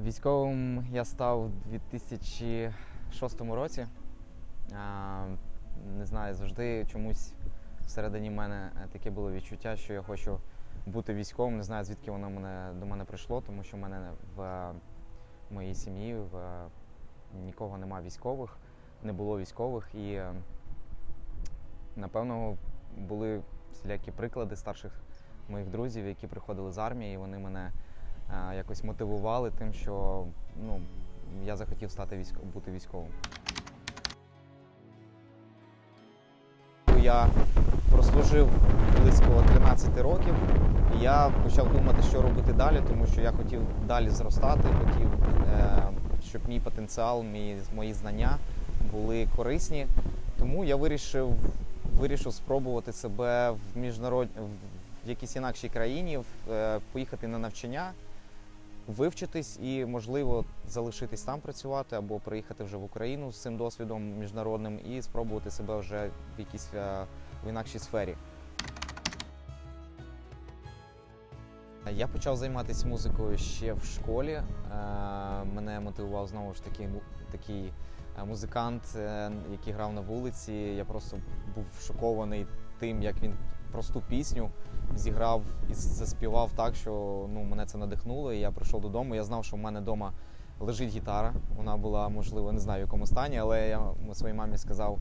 Військовим я став у 2006 році. Не знаю, завжди чомусь всередині мене е, таке було відчуття, що я хочу бути військовим. Не знаю, звідки воно мене, до мене прийшло, тому що в мене в е, моїй сім'ї в, е, нікого нема військових, не було військових. І напевно були всілякі приклади старших моїх друзів, які приходили з армії, і вони мене якось мотивували тим, що ну, я захотів стати військо, бути військовим. Я прослужив близько 13 років. І я почав думати, що робити далі, тому що я хотів далі зростати, хотів, е, щоб мій потенціал, мій, мої знання були корисні. Тому я вирішив, вирішив спробувати себе в міжнарод... в якійсь інакшій країні, е, поїхати на навчання, вивчитись і, можливо, залишитись там працювати або приїхати вже в Україну з цим досвідом міжнародним і спробувати себе вже в якійсь е, в інакшій сфері. Я почав займатися музикою ще в школі. Е, Мене мотивував знову ж таки такий е, музикант, який грав на вулиці. Я просто був шокований тим, як він просту пісню зіграв і заспівав так, що ну, мене це надихнуло. І я прийшов додому. Я знав, що в мене вдома лежить гітара. Вона була, можливо, не знаю в якому стані, але я своїй мамі сказав.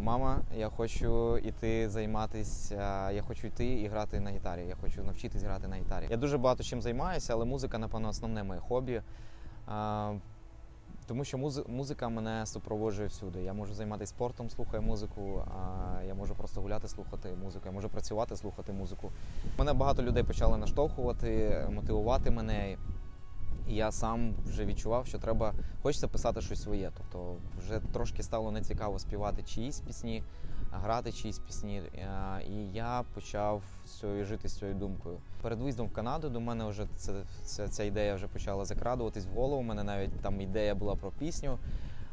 Мама, я хочу іти займатися, я хочу йти і грати на гітарі. Я хочу навчитись грати на гітарі. Я дуже багато чим займаюся, але музика, напевно, основне моє хобі. Тому що музи- музика мене супроводжує всюди. Я можу займатися спортом, слухаю музику, а я можу просто гуляти, слухати музику, я можу працювати, слухати музику. Мене багато людей почали наштовхувати, мотивувати мене. Я сам вже відчував, що треба хочеться писати щось своє. Тобто вже трошки стало нецікаво співати чиїсь пісні, грати чиїсь пісні. Е, І я почав жити з цією думкою. Перед виїздом в Канаду до мене вже це, це, ця ідея вже почала закрадуватись в голову. У мене навіть там ідея була про пісню.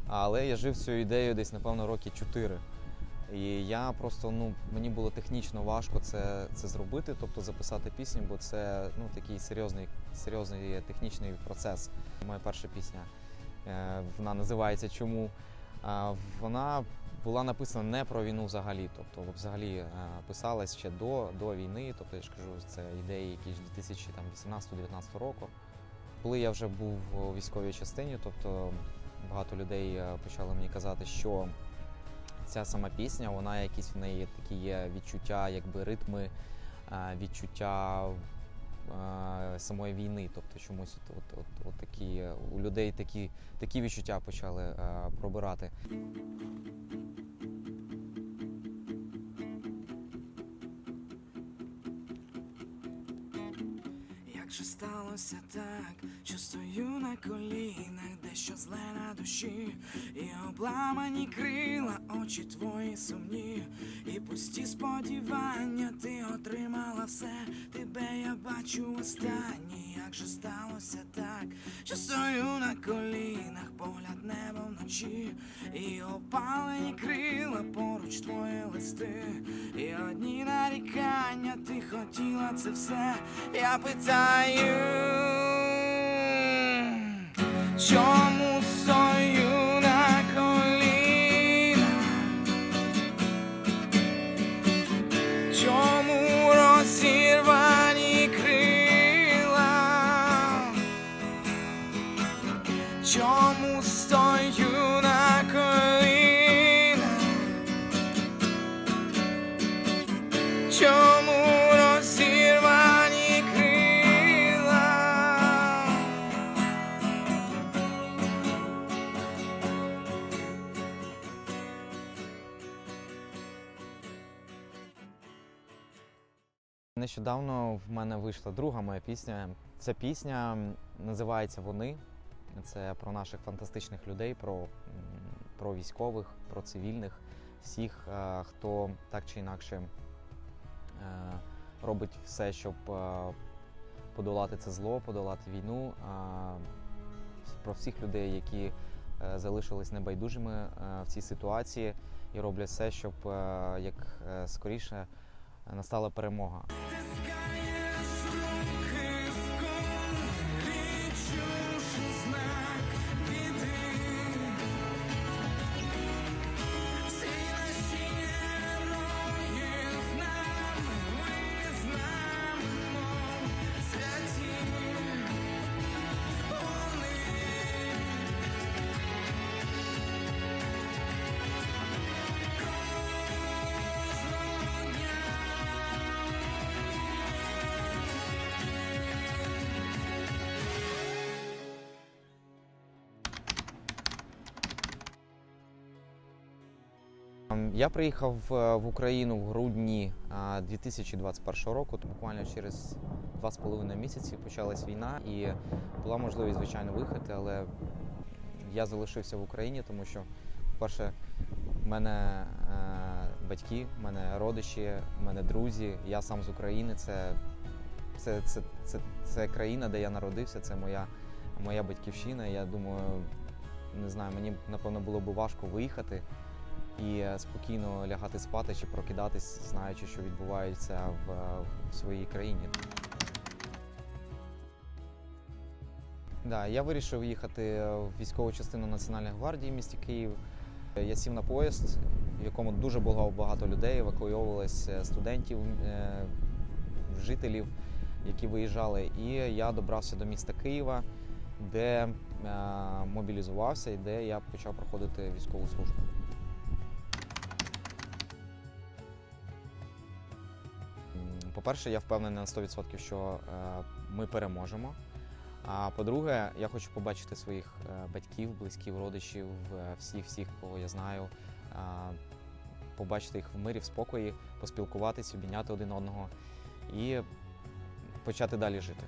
Але я жив цією ідеєю десь, напевно, роки чотири. І я просто ну мені було технічно важко це, це зробити, тобто записати пісню, бо це ну такий серйозний, серйозний технічний процес. Моя перша пісня е, вона називається Чому? Вона була написана не про війну взагалі, тобто взагалі е, писалась ще до, до війни. Тобто я ж кажу, це ідеї якісь 2018-2019 року. Коли я вже був у військовій частині, тобто багато людей е, почали мені казати, що ця сама пісня, вона якісь в неї такі є відчуття, якби ритми, е, відчуття е, самої війни. Тобто чомусь от, от, от, от такі у людей такі, такі відчуття почали е, пробирати. Як же сталося так, що стою на колінах, дещо зле на душі, і обламані крила, очі твої сумні, і пусті сподівання, ти отримала все, тебе я бачу останній. Як же сталося так, що стою на колінах, погляд небо вночі, і опалені крила, поруч твої листи, і одні нарікання, ти хотіла це все. Я питаю, чому Чому розірвані крила? Нещодавно в мене вийшла друга моя пісня. Ця пісня називається Вони. Це про наших фантастичних людей, про, про військових, про цивільних, всіх, е, хто так чи інакше робить все, щоб е, подолати це зло, подолати війну. Про всіх людей, які е, залишились небайдужими е, в цій ситуації і роблять все, щоб е, як е, скоріше настала перемога. Я приїхав в Україну в грудні е, 2021 року. Буквально через два з половиною місяці почалась війна, і була можливість, звичайно, виїхати, але я залишився в Україні, тому що, по-перше, в мене е, батьки, мене родичі, мене друзі. Я сам з України. Це, це, це, це, це країна, де я народився, це моя, моя батьківщина. Я думаю, не знаю, мені напевно було б важко виїхати і спокійно лягати спати чи прокидатись, знаючи, що відбувається в, в своїй країні. Да, я вирішив їхати в військову частину Національної гвардії в місті Київ. Я сів на поїзд, в якому дуже було багато людей, евакуйовувалось е, студентів, е, жителів, які виїжджали. І я добрався до міста Києва, де е, мобілізувався і де я почав проходити військову службу. По-перше, я впевнений на 100%, що е, ми переможемо. А по-друге, я хочу побачити своїх е, батьків, близьких, родичів, е, всіх, всіх, кого я знаю, побачити їх в мирі, в спокої, поспілкуватись, обійняти один одного і почати далі жити.